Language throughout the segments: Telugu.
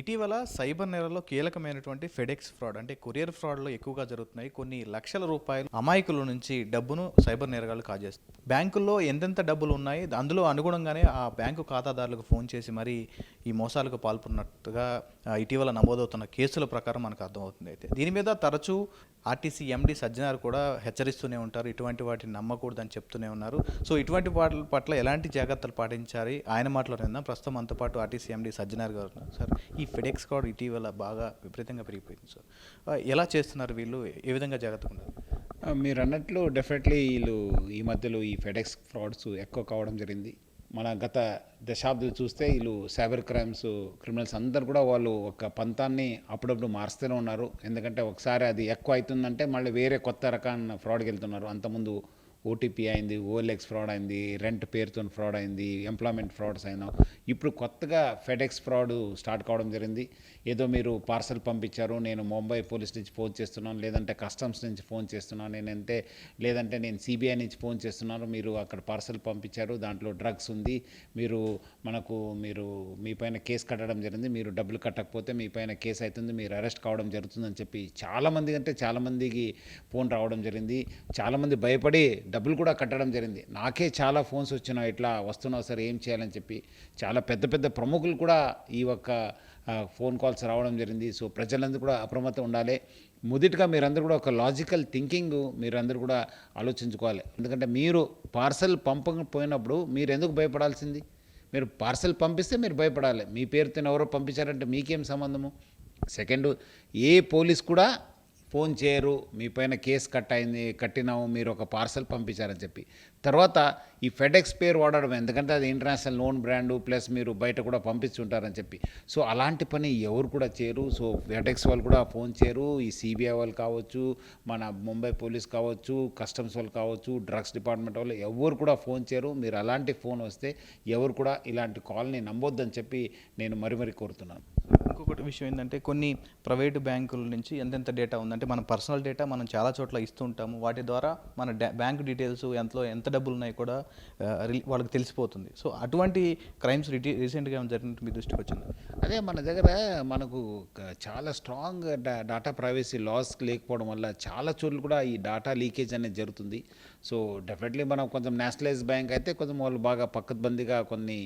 ఇటీవల సైబర్ నేరాల్లో కీలకమైనటువంటి ఫెడెక్స్ ఫ్రాడ్ అంటే కొరియర్ ఫ్రాడ్లో ఎక్కువగా జరుగుతున్నాయి. కొన్ని లక్షల రూపాయలు అమాయకుల నుంచి డబ్బును సైబర్ నేరగాళ్ళు కాజేస్తారు బ్యాంకుల్లో ఎంతెంత డబ్బులు ఉన్నాయి? అందులో అనుగుణంగానే ఆ బ్యాంకు ఖాతాదారులకు ఫోన్ చేసి మరి ఈ మోసాలకు పాల్పడినట్టుగా ఇటీవల నమోదవుతున్న కేసుల ప్రకారం మనకు అర్థమవుతుంది అయితే. దీని మీద తరచూ ఆర్టీసీ ఎండి సజ్జనార్ కూడా హెచ్చరిస్తూనే ఉంటారు. ఇటువంటి వాటిని నమ్మకూడదని చెప్తూనే ఉన్నారు. సో ఇటువంటి వాటి పట్ల ఎలాంటి జాగ్రత్తలు పాటించాలి? ఆయన మాటలో నిందాం ప్రస్తుతం అంతపాటు పాటు ఆర్టీసీ ఎండి సజ్జనార్ గారు సార్ ఈ ఈ ఫెడెక్స్ కార్డ్ ఇటీవల బాగా విపరీతంగా పెరిగిపోయింది సో ఎలా చేస్తున్నారు వీళ్ళు? ఏ విధంగా జాగ్రత్తగా ఉన్నారు? మీరు అన్నట్లు డెఫినెట్లీ వీళ్ళు ఈ మధ్యలో ఈ ఫెడెక్స్ ఫ్రాడ్స్ ఎక్కువ కావడం జరిగింది. మన గత దశాబ్దాలు చూస్తే వీళ్ళు సైబర్ క్రైమ్స్ క్రిమినల్స్ అందరు కూడా వాళ్ళు ఒక పంతాన్ని అప్పుడప్పుడు మారుస్తూనే ఉన్నారు. ఎందుకంటే ఒకసారి అది ఎక్కువ అవుతుందంటే మళ్ళీ వేరే కొత్త రకాన్ని ఫ్రాడ్కి వెళ్తున్నారు. అంతకుముందు ఓటీపీ అయింది ఓఎల్ఎక్స్ ఫ్రాడ్ అయింది రెంట్ పేరుతో ఫ్రాడ్ అయింది ఎంప్లాయ్మెంట్ ఫ్రాడ్స్ అయినా. ఇప్పుడు కొత్తగా ఫెడెక్స్ ఫ్రాడ్ స్టార్ట్ కావడం జరిగింది. ఏదో మీరు పార్సల్ పంపించారు నేను ముంబై పోలీస్ నుంచి ఫోన్ చేస్తున్నాను లేదంటే కస్టమ్స్ నుంచి ఫోన్ చేస్తున్నాను నేనంటే లేదంటే నేను సిబిఐ నుంచి ఫోన్ చేస్తున్నాను మీరు అక్కడ పార్సల్ పంపించారు దాంట్లో డ్రగ్స్ ఉంది మీరు మనకు మీరు మీ పైన కేసు కట్టడం జరిగింది మీరు డబ్బులు కట్టకపోతే మీ పైన కేసు అవుతుంది మీరు అరెస్ట్ కావడం జరుగుతుందని చెప్పి చాలామంది అంటే చాలామందికి ఫోన్ రావడం జరిగింది. చాలామంది భయపడి డబ్బులు కూడా కట్టడం జరిగింది. నాకే చాలా ఫోన్స్ వచ్చినాయి ఇట్లా వస్తున్నావు సార్ ఏం చేయాలని చెప్పి చాలా పెద్ద పెద్ద ప్రముఖులు కూడా ఈ ఒక్క ఫోన్ కాల్స్ రావడం జరిగింది. సో ప్రజలందరూ కూడా అప్రమత్తం ఉండాలి. మొదటిగా మీరందరూ కూడా ఒక లాజికల్ థింకింగ్ మీరందరూ కూడా ఆలోచించుకోవాలి. ఎందుకంటే మీరు పార్సల్ పంపకపోయినప్పుడు మీరు ఎందుకు భయపడాల్సింది? మీరు పార్సల్ పంపిస్తే మీరు భయపడాలి. మీ పేరుతో ఎవరో పంపించారంటే మీకేం సంబంధము? సెకండ్ ఏ పోలీస్ కూడా ఫోన్ చేయరు మీ పైన కేసు కట్ అయింది కట్టినాము మీరు ఒక పార్సల్ పంపించారని చెప్పి. తర్వాత ఈ ఫెడెక్స్ పేరు వాడడం ఎందుకంటే అది ఇంటర్నేషనల్ లోన్ బ్రాండు ప్లస్ మీరు బయట కూడా పంపించుంటారని చెప్పి. సో అలాంటి పని ఎవరు కూడా చేయరు. సో ఫెడెక్స్ వాళ్ళు కూడా ఫోన్ చేయరు. ఈ సిబిఐ వాళ్ళు కావచ్చు మన ముంబై పోలీస్ కావచ్చు కస్టమ్స్ వాళ్ళు కావచ్చు డ్రగ్స్ డిపార్ట్మెంట్ వాళ్ళు ఎవరు కూడా ఫోన్ చేయరు. మీరు అలాంటి ఫోన్ వస్తే ఎవరు కూడా ఇలాంటి కాల్ని నమ్మొద్దని చెప్పి నేను మరి మరి కోరుతున్నాను. ఇంకోటి విషయం ఏంటంటే కొన్ని ప్రైవేటు బ్యాంకుల నుంచి ఎంతెంత డేటా ఉందంటే మన పర్సనల్ డేటా మనం చాలా చోట్ల ఇస్తూ ఉంటాము. వాటి ద్వారా మన బ్యాంక్ డీటెయిల్స్ ఎంతలో ఎంత డబ్బులు ఉన్నాయి కూడా వాళ్ళకి తెలిసిపోతుంది. సో అటువంటి క్రైమ్స్ రీసెంట్గా జరిగినట్టు మీ దృష్టికి వచ్చింది? అదే మన దగ్గర మనకు చాలా స్ట్రాంగ్ డాటా ప్రైవసీ లాస్ లేకపోవడం వల్ల చాలా చోట్ల కూడా ఈ డాటా లీకేజ్ అనేది జరుగుతుంది. సో డెఫినెట్లీ మనం కొంచెం నేషనలైజ్ బ్యాంక్ అయితే కొంచెం వాళ్ళు బాగా పక్కబందిగా కొన్ని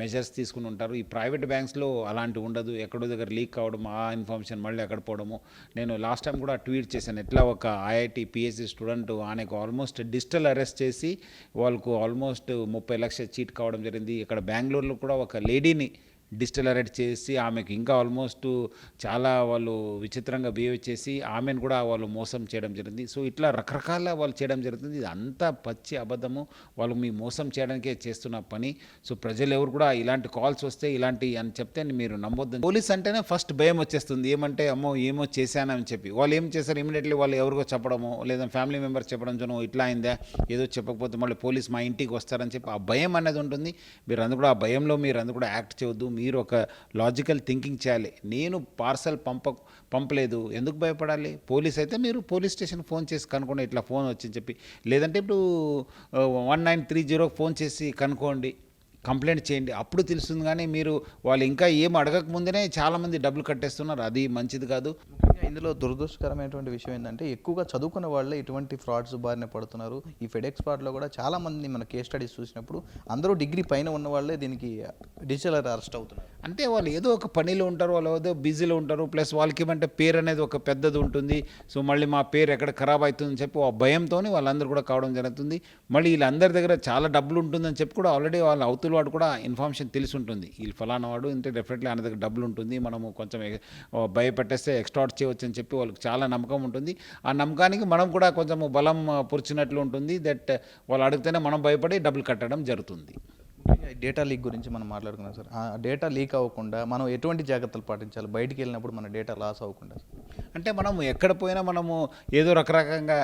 మెజర్స్ తీసుకుని ఉంటారు. ఈ ప్రైవేట్ బ్యాంక్స్లో అలాంటివి ఉండదు. ఎక్కడో దగ్గర లీక్ కావడం ఆ ఇన్ఫర్మేషన్ మళ్ళీ ఎక్కడ పోవడము. నేను లాస్ట్ టైం కూడా ట్వీట్ చేశాను. ఎట్లా ఒక ఐఐటి పిఎస్సి స్టూడెంట్ ఆయనకు ఆల్మోస్ట్ డిజిటల్ అరెస్ట్ చేసి వాళ్ళకు ఆల్మోస్ట్ ముప్పై లక్షల చీట్ కావడం జరిగింది. ఇక్కడ బెంగళూరులో కూడా ఒక లేడీని డిస్టలరేట్ చేసి ఆమెకు ఇంకా ఆల్మోస్ట్ చాలా వాళ్ళు విచిత్రంగా బిహేవ్ చేసి ఆమెను కూడా వాళ్ళు మోసం చేయడం జరిగింది. సో ఇట్లా రకరకాల వాళ్ళు చేయడం జరుగుతుంది. ఇది అంతా పచ్చి అబద్ధము. వాళ్ళు మీ మోసం చేయడానికే చేస్తున్న పని. సో ప్రజలు ఎవరు కూడా ఇలాంటి కాల్స్ వస్తే ఇలాంటి అని చెప్తే మీరు నమ్మొద్దు పోలీస్ అంటేనే ఫస్ట్ భయం వచ్చేస్తుంది. ఏమంటే అమ్మో ఏమో చేశానని చెప్పి. వాళ్ళు ఏం చేశారు? ఇమీడియట్లీ వాళ్ళు ఎవరికో చెప్పడము లేదా ఫ్యామిలీ మెంబర్స్ చెప్పడం జనం ఇట్లా అయిందా? ఏదో చెప్పకపోతే మళ్ళీ పోలీస్ మా ఇంటికి వస్తారని చెప్పి ఆ భయం అనేది ఉంటుంది. మీరు అందు కూడా ఆ భయంలో మీరు అందు కూడా యాక్ట్ చేయొద్దు. మీరు ఒక లాజికల్ థింకింగ్ చేయాలి. నేను పార్సల్ పంప పంపలేదు. ఎందుకు భయపడాలి? పోలీస్ అయితే మీరు పోలీస్ స్టేషన్ ఫోన్ చేసి కనుక్కోండి. ఇట్లా ఫోన్ వచ్చింది చెప్పి. లేదంటే ఇప్పుడు one nine three zero phone చేసి కనుక్కోండి. కంప్లైంట్ చేయండి. అప్పుడు తెలుస్తుంది కానీ మీరు వాళ్ళు ఇంకా ఏం అడగక ముందునే చాలామంది డబ్బులు కట్టేస్తున్నారు. అది మంచిది కాదు. ముఖ్యంగా ఇందులో దురదృష్టకరమైనటువంటి విషయం ఏంటంటే ఎక్కువగా చదువుకున్న వాళ్ళే ఇటువంటి ఫ్రాడ్స్ బారిన పడుతున్నారు. ఈ ఫెడెక్స్ ఫ్రాడ్లో కూడా చాలా మంది మన కేస్ స్టడీస్ చూసినప్పుడు అందరూ డిగ్రీ పైన ఉన్న వాళ్ళే దీనికి డిజిటల్ అరెస్ట్ అవుతున్నారు. అంటే వాళ్ళు ఏదో ఒక పనిలో ఉంటారు వాళ్ళు ఏదో బిజీలో ఉంటారు ప్లస్ వాళ్ళకి ఏమంటే పేరు అనేది ఒక పెద్దది ఉంటుంది. సో మళ్ళీ మా పేరు ఎక్కడ ఖరాబ్ అవుతుందని చెప్పి ఆ భయంతో వాళ్ళందరూ కూడా కావడం జరుగుతుంది. మళ్ళీ వీళ్ళందరి దగ్గర చాలా డబ్బులు ఉంటుందని చెప్పి కూడా ఆల్రెడీ వాళ్ళ అవతల వాడు కూడా ఇన్ఫర్మేషన్ తెలిసి ఉంటుంది వీళ్ళు ఫలానా వాడు అంటే డెఫినెట్లీ ఆయన దగ్గర డబ్బులు ఉంటుంది మనము కొంచెం భయపెట్టేస్తే ఎక్స్టార్ట్ చేయవచ్చు అని చెప్పి వాళ్ళకి చాలా నమ్మకం ఉంటుంది. ఆ నమ్మకానికి మనం కూడా కొంచెం బలం పురిచినట్లు ఉంటుంది. దట్ వాళ్ళు అడిగితేనే మనం భయపడి డబ్బులు కట్టడం జరుగుతుంది. డేటా లీక్ గురించి మనం మాట్లాడుకున్నాం సార్. ఆ డేటా లీక్ అవ్వకుండా మనం ఎటువంటి జాగ్రత్తలు పాటించాలి? బయటికి వెళ్ళినప్పుడు మన డేటా లాస్ అవ్వకుండా అంటే మనము ఎక్కడ పోయినా మనము ఏదో రకరకంగా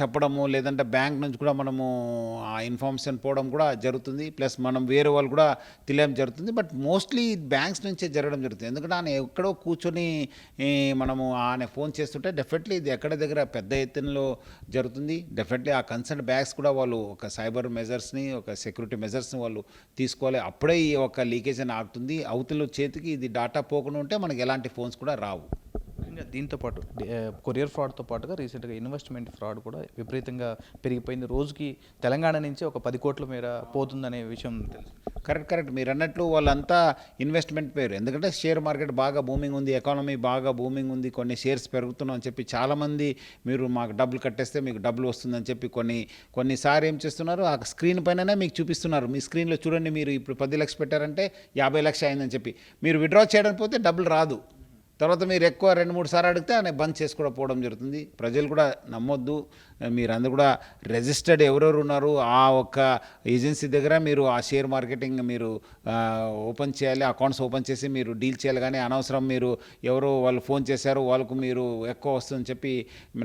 చెప్పడము లేదంటే బ్యాంక్ నుంచి కూడా మనము ఆ ఇన్ఫర్మేషన్ పోవడం కూడా జరుగుతుంది. ప్లస్ మనం వేరే వాళ్ళు కూడా తెలియడం జరుగుతుంది. బట్ మోస్ట్లీ బ్యాంక్స్ నుంచే జరగడం జరుగుతుంది. ఎందుకంటే ఆయన ఎక్కడో కూర్చొని మనము ఆయన ఫోన్ చేస్తుంటే డెఫినెట్లీ ఇది ఎక్కడ దగ్గర పెద్ద ఎత్తునలో జరుగుతుంది. డెఫినెట్లీ ఆ కన్సర్న్ బ్యాంక్స్ కూడా వాళ్ళు ఒక సైబర్ మెజర్స్ని ఒక సెక్యూరిటీ మెజర్స్ని వాళ్ళు తీసుకోవాలి. అప్పుడే ఈ ఒక లీకేజ్ అని ఆగుతుంది. అవతల చేతికి ఇది డాటా పోకుండా ఉంటే మనకి ఎలాంటి ఫోన్స్ కూడా రావు. దీంతో పాటు కొరియర్ ఫ్రాడ్తో పాటుగా రీసెంట్గా ఇన్వెస్ట్మెంట్ ఫ్రాడ్ కూడా విపరీతంగా పెరిగిపోయింది. రోజుకి తెలంగాణ నుంచి ఒక పది కోట్ల మేర పోతుందనే విషయం తెలుసు. Correct correct. మీరు అన్నట్లు వాళ్ళంతా ఇన్వెస్ట్మెంట్ పేరు. ఎందుకంటే షేర్ మార్కెట్ బాగా బూమింగ్ ఉంది ఎకానమీ బాగా బూమింగ్ ఉంది కొన్ని షేర్స్ పెరుగుతున్నాం అని చెప్పి చాలామంది మీరు మాకు డబ్బులు కట్టేస్తే మీకు డబ్బులు వస్తుందని చెప్పి కొన్ని కొన్నిసారి ఏం చేస్తున్నారు? ఆ స్క్రీన్ పైననే మీకు చూపిస్తున్నారు. మీ స్క్రీన్లో చూడండి మీరు ఇప్పుడు పది లక్షలు పెట్టారంటే యాభై లక్షలు అయిందని చెప్పి. మీరు విడ్రా చేయడానికి పోతే డబ్బులు రాదు. తర్వాత మీరు ఎక్కువ రెండు మూడు సార్లు అడిగితే ఆయన బంద్ చేసి కూడా పోవడం జరుగుతుంది. ప్రజలు కూడా నమ్మొద్దు. మీరందరూ కూడా రిజిస్టర్డ్ ఎవరెవరు ఉన్నారు ఆ ఒక్క ఏజెన్సీ దగ్గర మీరు ఆ షేర్ మార్కెటింగ్ మీరు ఓపెన్ చేయాలి అకౌంట్స్ ఓపెన్ చేసి మీరు డీల్ చేయాలి. కానీ అనవసరం మీరు ఎవరో వాళ్ళు ఫోన్ చేశారు వాళ్ళకు మీరు ఎక్కువ వస్తుందని చెప్పి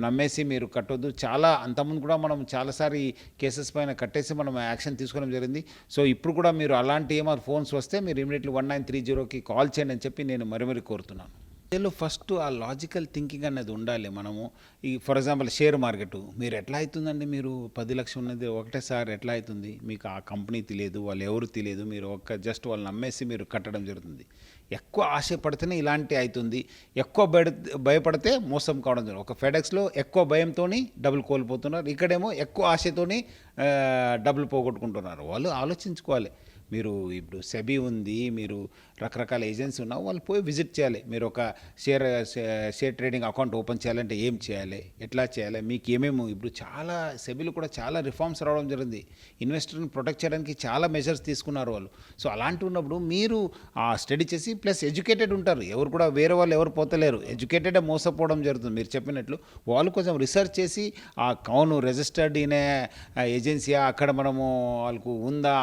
నమ్మేసి మీరు కట్టొద్దు. చాలా అంతకుముందు కూడా మనం చాలాసారి కేసెస్ పైన కట్టేసి మనం యాక్షన్ తీసుకోవడం జరిగింది. సో ఇప్పుడు కూడా మీరు అలాంటి ఏమైనా ఫోన్స్ వస్తే మీరు ఇమీడియట్లీ వన్ నైన్ త్రీ జీరోకి కాల్ చేయండి అని చెప్పి నేను మరి మరి కోరుతున్నాను. ప్రజలు ఫస్ట్ ఆ లాజికల్ థింకింగ్ అనేది ఉండాలి మనము. ఈ ఫర్ ఎగ్జాంపుల్ షేర్ మార్కెట్ మీరు ఎట్లా అవుతుందండి మీరు? పది లక్షలు ఉన్నది ఒకటేసారి ఎట్లా అవుతుంది మీకు ఆ కంపెనీ తెలియదు వాళ్ళు ఎవరు తెలియదు మీరు ఒక్క జస్ట్ వాళ్ళు నమ్మేసి మీరు కట్టడం జరుగుతుంది. ఎక్కువ ఆశపడితేనే ఇలాంటి అవుతుంది ఎక్కువ భయ భయపడితే మోసం కావడం జరుగుతుంది. ఒక ఫెడెక్స్లో ఎక్కువ భయంతో డబ్బులు కోల్పోతున్నారు. ఇక్కడేమో ఎక్కువ ఆశతోని డబ్బులు పోగొట్టుకుంటున్నారు. వాళ్ళు ఆలోచించుకోవాలి. మీరు ఇప్పుడు సెబీ ఉంది మీరు రకరకాల ఏజెన్సీ ఉన్నా వాళ్ళు పోయి విజిట్ చేయాలి. మీరు ఒక share share trading account open చేయాలంటే ఏం చేయాలి? ఎట్లా చేయాలి? మీకు ఏమేమి ఇప్పుడు చాలా సెబీలు కూడా చాలా రిఫార్మ్స్ రావడం జరిగింది. ఇన్వెస్టర్ని ప్రొటెక్ట్ చేయడానికి చాలా మెజర్స్ తీసుకున్నారు వాళ్ళు. సో అలాంటి ఉన్నప్పుడు మీరు ఆ స్టడీ చేసి ప్లస్ ఎడ్యుకేటెడ్ ఉంటారు. ఎవరు కూడా వేరే వాళ్ళు ఎవరు పోతలేరు. ఎడ్యుకేటెడే మోసపోవడం జరుగుతుంది. మీరు చెప్పినట్లు వాళ్ళు కొంచెం రీసెర్చ్ చేసి ఆ కౌను రిజిస్టర్డ్ ఇన్ ఏజెన్సీ అక్కడ మనము వాళ్ళకు ఉందా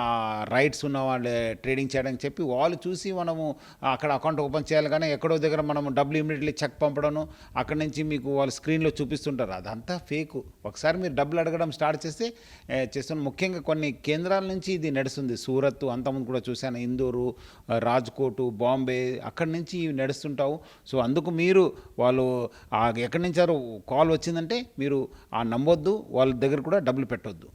రైట్స్ ఉన్న వాళ్ళు ట్రేడింగ్ చేయడానికి చెప్పి వాళ్ళు చూసి మనము అక్కడ అకౌంట్ ఓపెన్ చేయాలి కానీ ఎక్కడో దగ్గర మనం డబ్బులు ఇమీడియట్లీ చెక్ పంపడను అక్కడ నుంచి మీకు వాళ్ళు స్క్రీన్లో చూపిస్తుంటారు. అదంతా ఫేక్ ఒకసారి మీరు డబ్బులు అడగడం స్టార్ట్ చేస్తే చేస్తున్న ముఖ్యంగా కొన్ని కేంద్రాల నుంచి ఇది నడుస్తుంది. సూరత్ అంతకుముందు కూడా చూశాను ఇందూరు రాజ్కోటు బాంబే అక్కడి నుంచి ఇవి నడుస్తుంటావు. సో అందుకు మీరు వాళ్ళు ఎక్కడి నుంచారు కాల్ వచ్చిందంటే మీరు ఆ నమ్మొద్దు వాళ్ళ దగ్గర కూడా డబ్బులు పెట్టొద్దు.